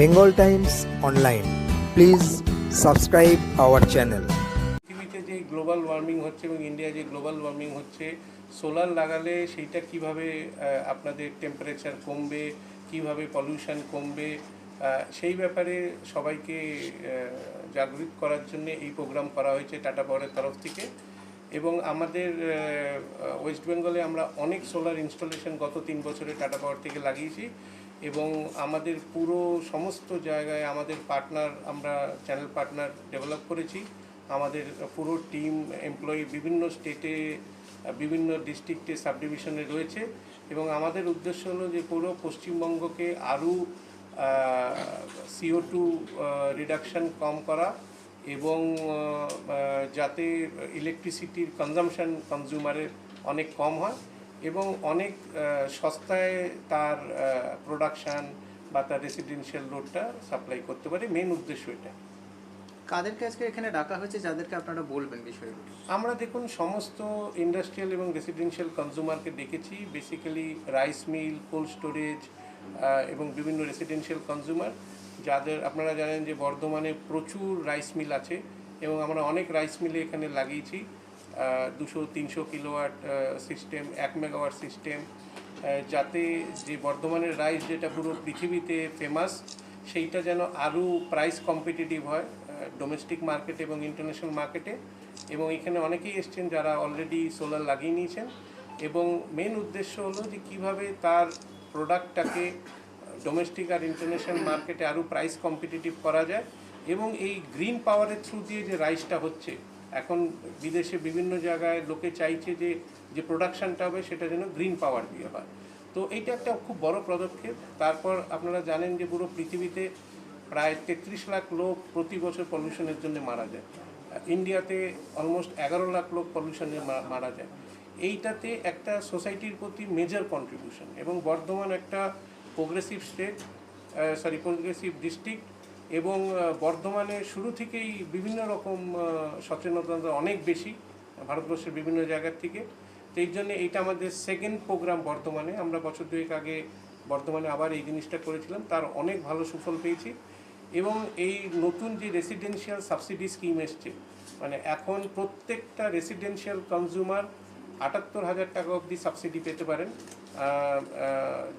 Bengal times online please subscribe our channel পৃথিবীতে যে global warming হচ্ছে এবং ইন্ডিয়ায় যে গ্লোবাল ওয়ার্মিং হচ্ছে সোলার লাগালে সেইটা কীভাবে আপনাদের টেম্পারেচার কমবে, কীভাবে পলিউশন কমবে সেই ব্যাপারে সবাইকে জাগৃত করার জন্য এই প্রোগ্রাম করা হয়েছে টাটা পাওয়ারের তরফ থেকে। এবং আমাদের ওয়েস্ট বেঙ্গলে আমরা অনেক সোলার ইনস্টলেশন গত তিন বছরে টাটা পাওয়ার থেকে লাগিয়েছি। এবং আমাদের পুরো সমস্ত জায়গায় আমাদের পার্টনার আমরা চ্যানেল পার্টনার ডেভেলপ করেছি। আমাদের পুরো টিম এমপ্লয়ি বিভিন্ন স্টেটে বিভিন্ন ডিস্ট্রিক্টে সাব ডিভিশনে রয়েছে এবং আমাদের উদ্দেশ্য হলো যে পুরো পশ্চিমবঙ্গকে আরও সিও টু রিডাকশান কম করা এবং যাতে ইলেকট্রিসিটির কনজামশান কনজিউমারের অনেক কম হয়। এবং অনেক সস্তায় তার প্রোডাকশান বা তার রেসিডেন্সিয়াল লোডটা সাপ্লাই করতে পারে। মেন উদ্দেশ্য এটা। কাদেরকে আজকে এখানে ডাকা হয়েছে? যাদেরকে আপনারা বলবেন বিষয়গুলো আমরা দেখুন সমস্ত ইন্ডাস্ট্রিয়াল এবং রেসিডেন্সিয়াল কনজিউমারকে ডেকেছি basically rice mill cold storage এবং বিভিন্ন রেসিডেন্সিয়াল কনজিউমার যাদের আপনারা জানেন যে বর্ধমানে প্রচুর রাইস মিল আছে এবং আমরা অনেক রাইস মিলে এখানে লাগিয়েছি। দুশো, তিনশো কিলোওয়াট সিস্টেম এক মেগাওয়াট সিস্টেম যাতে যে বর্ধমানের রাইস যেটা পুরো পৃথিবীতে ফেমাস সেইটা যেন আরও প্রাইস কম্পিটিটিভ হয় ডোমেস্টিক মার্কেটে এবং ইন্টারন্যাশনাল মার্কেটে এবং এখানে অনেকেই এসছেন যারা অলরেডি সোলার লাগিয়ে নিয়েছেন। এবং মেন উদ্দেশ্য হলো যে কীভাবে তার প্রোডাক্টটাকে ডোমেস্টিক আর ইন্টারন্যাশনাল মার্কেটে আরও প্রাইস কম্পিটিটিভ করা যায়। এবং এই গ্রিন পাওয়ারের থ্রু দিয়ে যে রাইসটা হচ্ছে এখন বিদেশে বিভিন্ন জায়গায় লোকে চাইছে যে যে প্রোডাকশানটা হবে সেটা যেন গ্রিন পাওয়ার দিয়ে হয়। তো এইটা একটা খুব বড় পদক্ষেপ। তারপর আপনারা জানেন যে পুরো পৃথিবীতে প্রায় তেত্রিশ লাখ লোক প্রতি বছর পলিউশনের জন্য মারা যায়। ইন্ডিয়াতে অলমোস্ট এগারো লাখ লোক পলিউশনে মারা যায়। এইটাতে একটা সোসাইটির প্রতি মেজর কন্ট্রিবিউশন এবং বর্ধমান একটা progressive state sorry progressive district এবং বর্ধমানে শুরু থেকেই বিভিন্ন রকম সচেতনতা অনেক বেশি, ভারতবর্ষের বিভিন্ন জায়গার থেকে। তো এই জন্য এইটা আমাদের সেকেন্ড প্রোগ্রাম বর্তমানে আমরা বছর দুয়েক আগে বর্তমানে আবার এই জিনিসটা করেছিলাম। তার অনেক ভালো সুফল পেয়েছি। এবং এই নতুন যে রেসিডেন্সিয়াল সাবসিডি স্কিম এসছে মানে এখন প্রত্যেকটা রেসিডেন্সিয়াল কনজিউমার আটাত্তর হাজার টাকা অবধি সাবসিডি পেতে পারেন।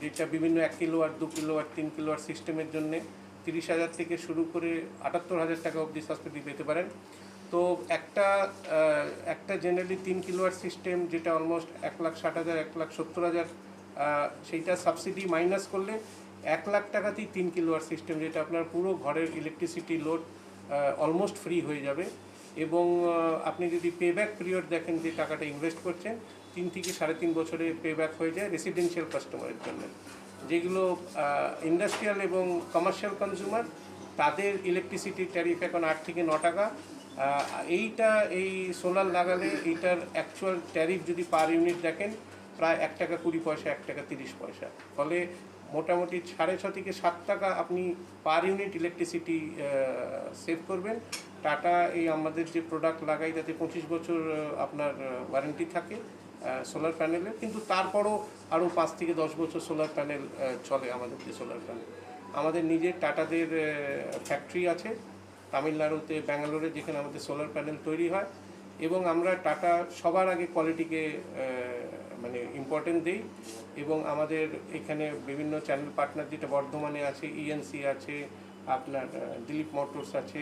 যেটা বিভিন্ন এক কিলোয়াট দু কিলোয়াট তিন কিলোয়াট সিস্টেমের জন্যে। তিরিশ হাজার থেকে শুরু করে আটাত্তর হাজার টাকা অবধি সাবসিডি পেতে পারেন। তো একটা একটা জেনারেলি তিন কিলোয়ার সিস্টেম যেটা অলমোস্ট এক লাখ ষাট হাজার, এক লাখ সত্তর হাজার সেইটা সাবসিডি মাইনাস করলে এক লাখ টাকাতেই তিন কিলোয়ার সিস্টেম যেটা আপনার পুরো ঘরের ইলেকট্রিসিটি লোড অলমোস্ট ফ্রি হয়ে যাবে। এবং আপনি যদি পে ব্যাক পিরিয়ড দেখেন যে টাকাটা ইনভেস্ট করছেন, তিন থেকে সাড়ে তিন বছরে পে ব্যাক হয়ে যায় রেসিডেন্সিয়াল কাস্টমারের জন্য। যেগুলো ইন্ডাস্ট্রিয়াল এবং কমার্শিয়াল কনজিউমার তাদের ইলেকট্রিসিটির ট্যারিফ এখন আট থেকে ন টাকা। এইটা, এই সোলার লাগালে এইটার অ্যাকচুয়াল ট্যারিফ যদি পার ইউনিট দেখেন, প্রায় এক টাকা কুড়ি পয়সা, এক টাকা তিরিশ পয়সা। ফলে মোটামুটি সাড়ে ছ থেকে সাত টাকা আপনি পার ইউনিট ইলেকট্রিসিটি সেভ করবেন। টাটা এই আমাদের যে প্রোডাক্ট লাগাই, তাতে পঁচিশ বছর আপনার ওয়ারেন্টি থাকে। সোলার প্যানেলের কিন্তু তারপরও আরও পাঁচ থেকে দশ বছর সোলার প্যানেল চলে আমাদের যে সোলার প্যানেল আমাদের নিজের টাটাদের ফ্যাক্টরি আছে, তামিলনাড়ুতে, ব্যাঙ্গালোরে, যেখানে আমাদের সোলার প্যানেল তৈরি হয়। এবং আমরা টাটা সবার আগে কোয়ালিটিকে মানে ইম্পর্টেন্ট দিই। এবং আমাদের এখানে বিভিন্ন চ্যানেল পার্টনার যেটা বর্ধমানে আছে ইএনসি আছে, আপনার দিলীপ মোটরস আছে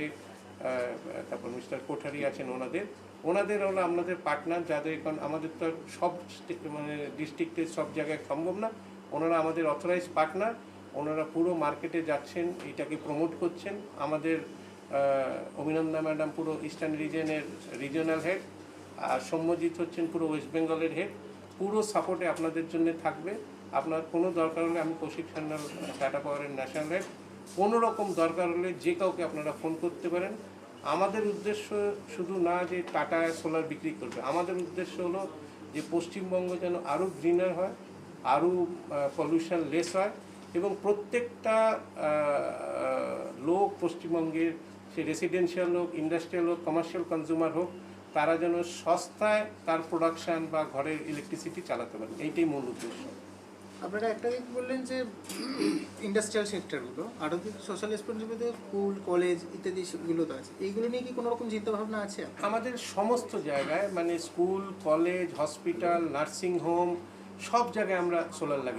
তারপর মিস্টার কোঠারি আছেন ওনাদের। ওনাদের হলো আমাদের পার্টনার, যাদের এখন আমাদের তো সব মানে ডিস্ট্রিক্টের সব জায়গায় সম্ভব না। ওনারা আমাদের অথরাইজ পার্টনার ওনারা পুরো মার্কেটে যাচ্ছেন, এটাকে প্রমোট করছেন। আমাদের অভিনন্দা ম্যাডাম পুরো ইস্টার্ন রিজনের রিজিওনাল হেড আর সৌম্যজিৎ হচ্ছেন পুরো ওয়েস্ট বেঙ্গলের হেড পুরো সাপোর্টে আপনাদের জন্য থাকবে। আপনার কোনো দরকার হলে আমি সান্যাল, টাটা পাওয়ারের ন্যাশনাল হেড কোনো রকম দরকার হলে যে কাউকে আপনারা ফোন করতে পারেন। আমাদের উদ্দেশ্য শুধু না যে টাটা সোলার বিক্রি করবে, আমাদের উদ্দেশ্য হলো যে পশ্চিমবঙ্গ যেন আরও গ্রিনার হয়, আরও পলিউশন লেস হয় এবং প্রত্যেকটা লোক পশ্চিমবঙ্গের, সে রেসিডেন্সিয়াল হোক ইন্ডাস্ট্রিয়াল হোক কমার্শিয়াল কনজিউমার হোক, তারা যেন সস্তায় তার প্রোডাকশান বা ঘরের ইলেকট্রিসিটি চালাতে পারে, এইটাই মূল উদ্দেশ্য। আপনারা একটা দিক বললেন যে ইন্ডাস্ট্রিয়াল সেক্টরগুলো আরও সোশ্যাল রেসপন্সিবিলিটি স্কুল কলেজ ইত্যাদি সেগুলো তো আছে। এইগুলো নিয়ে কি কোনো রকম চিন্তাভাবনা আছে? আমাদের সমস্ত জায়গায় মানে school college hospital nursing home সব জায়গায় আমরা সোলার লাগিয়ে